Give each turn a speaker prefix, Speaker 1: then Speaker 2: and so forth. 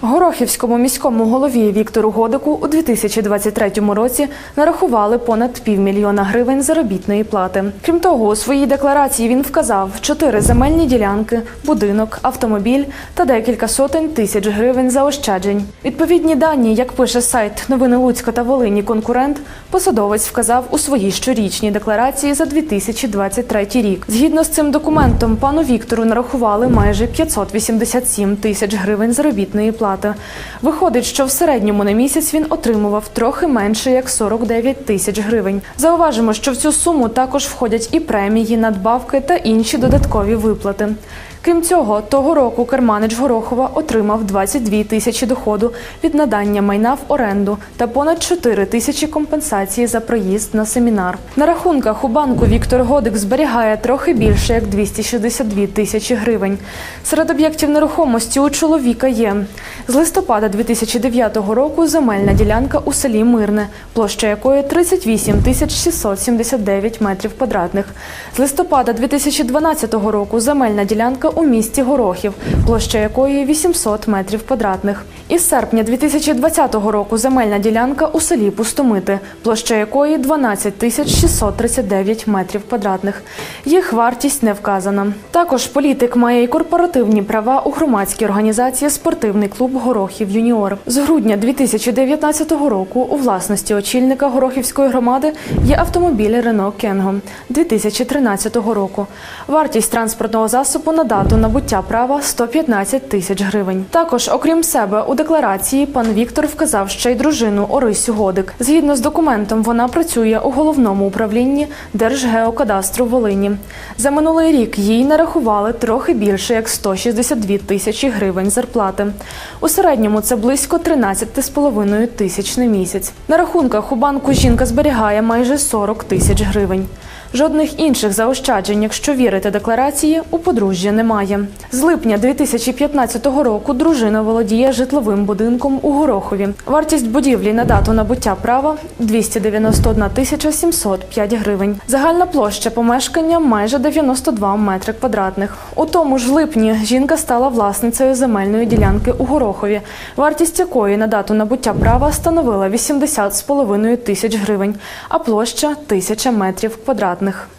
Speaker 1: Горохівському міському голові Віктору Годику у 2023 році нарахували понад півмільйона гривень заробітної плати. Крім того, у своїй декларації він вказав чотири земельні ділянки, будинок, автомобіль та декілька сотень тисяч гривень заощаджень. Відповідні дані, як пише сайт Новини Луцька та Волині конкурент, посадовець вказав у своїй щорічній декларації за 2023 рік. Згідно з цим документом, пану Віктору нарахували майже 587 тисяч гривень заробітної плати. Виходить, що в середньому на місяць він отримував трохи менше як 49 тисяч гривень. Зауважимо, що в цю суму також входять і премії, надбавки та інші додаткові виплати. Крім цього, того року керманич Горохова отримав 22 тисячі доходу від надання майна в оренду та понад 4 тисячі компенсації за проїзд на семінар. На рахунках у банку Віктор Годик зберігає трохи більше як 262 тисячі гривень. Серед об'єктів нерухомості у чоловіка є з листопада 2009 року земельна ділянка у селі Мирне, площа якої 38 тисяч 679 метрів квадратних. З листопада 2012 року земельна ділянка у місті Горохів, площа якої 800 метрів квадратних. Із серпня 2020 року земельна ділянка у селі Пустомити, площа якої 12 тисяч 639 метрів квадратних. Їх вартість не вказана. Також політик має і корпоративні права у громадській організації Спортивний клуб Горохів Юніор. З грудня 2019 року у власності очільника Горохівської громади є автомобіль Рено Кенго 2013 року. Вартість транспортного засобу на дату набуття права 115 тисяч гривень. Також, окрім себе, у декларації пан Віктор вказав ще й дружину Орисю Годик. Згідно з документом, вона працює у головному управлінні Держгеокадастру Волині. За минулий рік їй нарахували трохи більше як 162 тисячі гривень зарплати. У середньому це близько 13,5 тисяч на місяць. На рахунках у банку жінка зберігає майже 40 тисяч гривень. Жодних інших заощаджень, якщо вірити декларації, у подружжя немає. З липня 2015 року дружина володіє житловим будинком у Горохові. Вартість будівлі на дату набуття права 291 тисяча 705 гривень. Загальна площа помешкання майже 92 метри квадратних. У тому ж липні жінка стала власницею земельної ділянки у Горохові, вартість якої на дату набуття права становила 80,5 тисяч гривень, а площа тисяча метрів квадратних втратних.